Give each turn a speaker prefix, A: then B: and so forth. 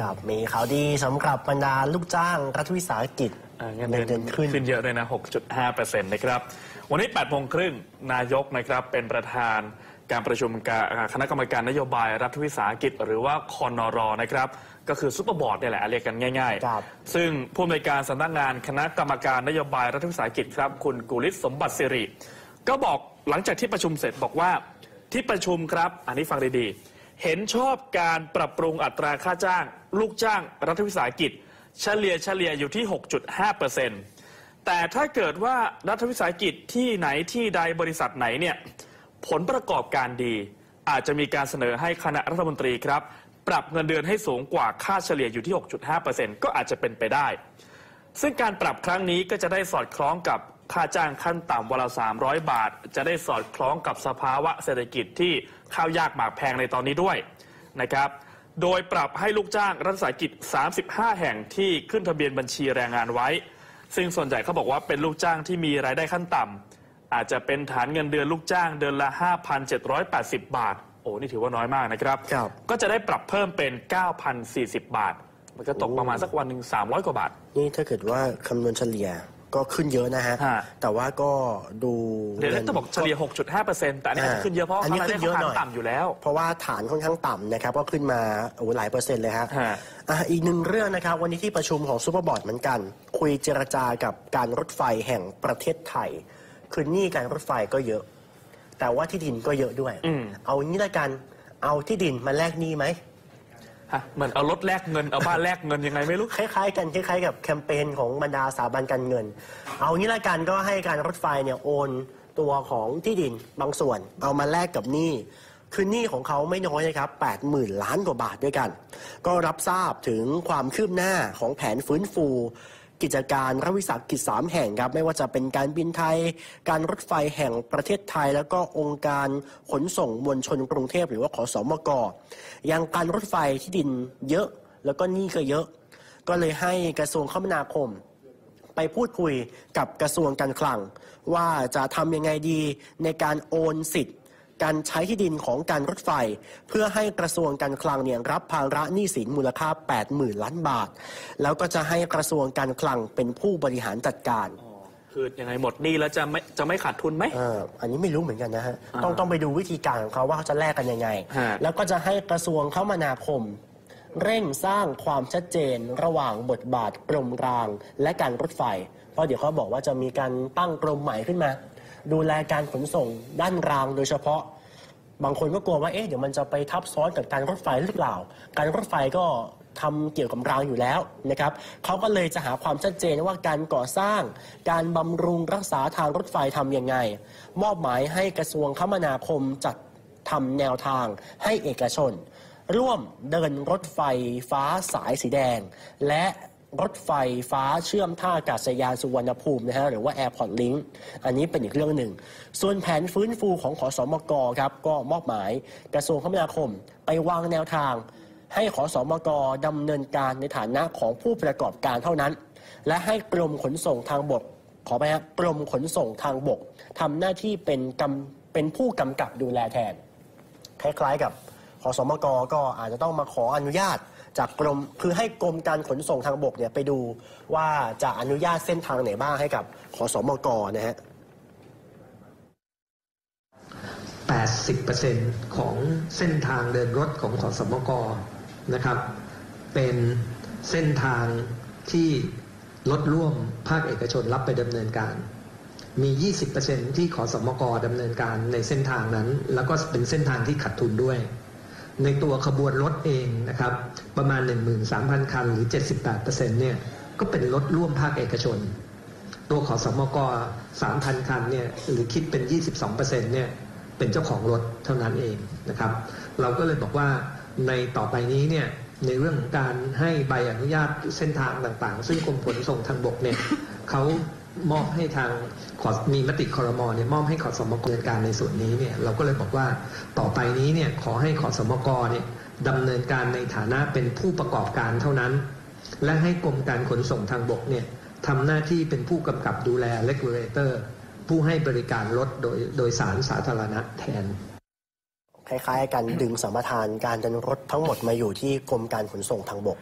A: ครับ มีข่าวดีสำหรับบรรดาลูกจ้างรัฐวิสาหกิจ
B: อ่าเงินเดือน
A: เดือนขึ้น
B: ขึ้นเยอะเลยนะ 6.5%นะครับ วันนี้8โมงครึ่งนายกนะครับเป็นประธานการประชุมกาอ่าคณะกรรมการนโยบายรัฐวิสาหกิจ หรือว่าคอนรนะครับก็คือซุปเปอร์บอร์ดเนี่ยแหละเรียกกันง่าย
A: ครับ
B: ๆซึ่งผู้อำนวยการสำนักงานคณะกรรมการนโยบายรัฐวิสาหกิจครับ คุณกุลิศสมบัติสิริ ก็บอกหลังจากที่ประชุมเสร็จบอกว่าที่ประชุมครับ อันนี้ฟังดีๆ เห็นชอบการปรับปรุงอัตราค่าจ้าง ลูกจ้างรัฐวิสาหกิจ เฉลี่ยเฉลี่ยอยู่ที่ 6.5%แต่ถ้าเกิดว่ารัฐวิสาหกิจที่ไหนที่ใดบริษัทไหนเนี่ยผลประกอบการดี อาจจะมีการเสนอให้คณะรัฐมนตรีครับ ปรับเงินเดือนให้สูงกว่าค่าเฉลี่ยอยู่ที่ 6.5%ก็อาจจะเป็นไปได้ ซึ่งการปรับครั้งนี้ก็จะได้สอดคล้องกับ ค่าจ้างขั้นต่ำวันละ300 บาท จะได้สอดคล้องกับสภาวะเศรษฐกิจที่ข้าวยากหมากแพงในตอนนี้ด้วยนะครับ โดยปรับให้ลูกจ้างรัฐวิสาหกิจ 35 แห่งที่ขึ้นทะเบียนบัญชีแรงงานไว้ ซึ่งส่วนใหญ่เขาบอกว่าเป็นลูกจ้างที่มีรายได้ขั้นต่ำอาจจะเป็นฐานเงินเดือนลูกจ้างเดือนละ 5,780 บาท โอ้นี่ถือว่าน้อยมากนะครับ
A: ครับ
B: ก็จะได้ปรับเพิ่มเป็น 9,040 บาท มันก็ตกประมาณสักวันหนึ่ง300 กว่าบาท
A: นี่ถ้าเกิดว่าคำนวณเฉลี่ย ก็ขึ้นเยอะนะฮะ
B: ฮะ
A: แต่ว่าก็ดู
B: เดี๋ยวจะบอกเฉลี่ย 6.5%แต่อันนี้อาจจะขึ้นเยอะเพราะ
A: อัน
B: เขา
A: นี้
B: ราย
A: ขึ้
B: ได้
A: นเยอะ
B: ค่อน
A: หน่
B: ข้า
A: อย
B: งต่ำอยู่แล้ว
A: เพราะว่าฐานค่อนข้างต่ำนะครับ ก็ขึ้นมาโอ้โหหลายเปอร์เซ็นต์เลยฮะ
B: ฮะ
A: อะอีกหนึ่งเรื่องนะครับ วันนี้ที่ประชุมของซูเปอร์บอร์ดเหมือนกัน คุยเจรจากับการรถไฟแห่งประเทศไทย คือหนี้การรถไฟก็เยอะ แต่ว่าที่ดินก็เยอะด้วย
B: อืม
A: เอางี้ละกันเอาที่ดินมาแลกหนี้ไหม
B: ฮะเหมือนเอารถแลกเงินเอาบ้านแลกเงินยังไงไม่รู้
A: คล้ายๆกันคล้ายๆกับแคมเปญของบรรดาสถาบันการเงิน เอางี้ละกันก็ให้การรถไฟเนี่ยโอนตัวของที่ดินบางส่วน เอามาแลกกับหนี้คือหนี้ของเขาไม่น้อยนะครับ 80,000 ล้านกว่าบาทด้วยกัน ก็รับทราบถึงความคืบหน้าของแผนฟื้นฟู กิจการรัฐวิสาหกิจสามแห่งครับ ไม่ว่าจะเป็นการบินไทย การรถไฟแห่งประเทศไทย แล้วก็องค์การขนส่งมวลชนกรุงเทพหรือว่าขอสมกยังการรถไฟที่ดินเยอะ แล้วก็หนี้ก็เยอะ ก็เลยให้กระทรวงคมนาคมไปพูดคุยกับกระทรวงการคลัง ว่าจะทำยังไงดีในการโอนสิทธิ์ การใช้ที่ดินของการรถไฟ เพื่อให้กระทรวงการคลังเนี่ยรับภาระหนี้สินมูลค่า 80,000 ล้านบาท แล้วก็จะให้กระทรวงการคลังเป็นผู้บริหารจัดการ
B: คือยังไงหมดหนี้แล้วจะไม่จะไม่ขาดทุนไหม
A: เอ่ออันนี้ไม่รู้เหมือนกันนะฮะ
B: อ่า
A: ต้องต้องไปดูวิธีการของเขาว่าเขาจะแลกกันยังไง
B: ฮะ
A: แล้วก็จะให้กระทรวงคมนาคม เร่งสร้างความชัดเจนระหว่างบทบาทกรมราง และการรถไฟ เพราะเดี๋ยวเขาบอกว่าจะมีการตั้งกรมใหม่ขึ้นมา ดูแลการขนส่งด้านรางโดยเฉพาะ บางคนก็กลัวว่าเอ๊ะเดี๋ยวมันจะไปทับซ้อนกับการรถไฟหรือเปล่า การรถไฟก็ทำเกี่ยวกับรางอยู่แล้วนะครับเขาก็เลยจะหาความชัดเจนว่าการก่อสร้าง การบำรุงรักษาทางรถไฟทำยังไง มอบหมายให้กระทรวงคมนาคมจัดทำแนวทางให้เอกชน ร่วมเดินรถไฟฟ้าสายสีแดง และ รถไฟฟ้าเชื่อมท่าอากาศยานสุวรรณภูมินะฮะหรือว่า Airport Link อันนี้เป็นอีกเรื่องหนึ่ง ส่วนแผนฟื้นฟูของขอสอมกครับก็มอบหมายกระทรวงคมนาคม ไปวางแนวทาง ให้ขอสอมกดำเนินการในฐานะของผู้ประกอบการเท่านั้น และให้กรมขนส่งทางบก ขอไปครับกรมขนส่งทางบกทำหน้าที่เป็นกำเป็นผู้กำกับดูแลแทน คล้ายๆกับขอสมกก็อาจจะต้องมาขออนุญาต จากกรมคือให้กรมการขนส่งทางบกเนี่ยไปดูว่าจะอนุญาตเส้นทางไหนบ้างให้กับขอสมกนะฮะ
C: 80%ของเส้นทางเดินรถของขอสมกนะครับ เป็นเส้นทางที่รถร่วมภาคเอกชนรับไปดำเนินการ มี 20%ที่ขอสมกดำเนินการในเส้นทางนั้น แล้วก็เป็นเส้นทางที่ขัดทุนด้วย ในตัวขบวนรถเองนะครับประมาณ 13,000 คันหรือ 78%เนี่ยก็เป็นรถร่วมภาคเอกชน ตัวขอสมก3,000 คันเนี่ยหรือคิดเป็น 22%เนี่ยเป็นเจ้าของรถเท่านั้นเองนะครับ เราก็เลยบอกว่าในต่อไปนี้เนี่ยในเรื่องของการให้ใบอนุญาตเส้นทางต่างๆ ซึ่งกรมขนส่งทางบกเนี่ยเขา มอบให้ทางขอมีมติคอรมอเนี่ยมอบให้ขอสมกดำเนินการในส่วนนี้เนี่ยเราก็เลยบอกว่าต่อไปนี้เนี่ยขอให้ขอสมกเนี่ยดำเนินการในฐานะเป็นผู้ประกอบการเท่านั้น และให้กรมการขนส่งทางบกเนี่ยทำหน้าที่เป็นผู้กำกับดูแล regulator ผู้ให้บริการรถโดยโดยสารสาธารณะแทน
A: คล้ายๆ กันดึงสัมปทานการเดินรถทั้งหมดมาอยู่ที่กรมการขนส่งทางบก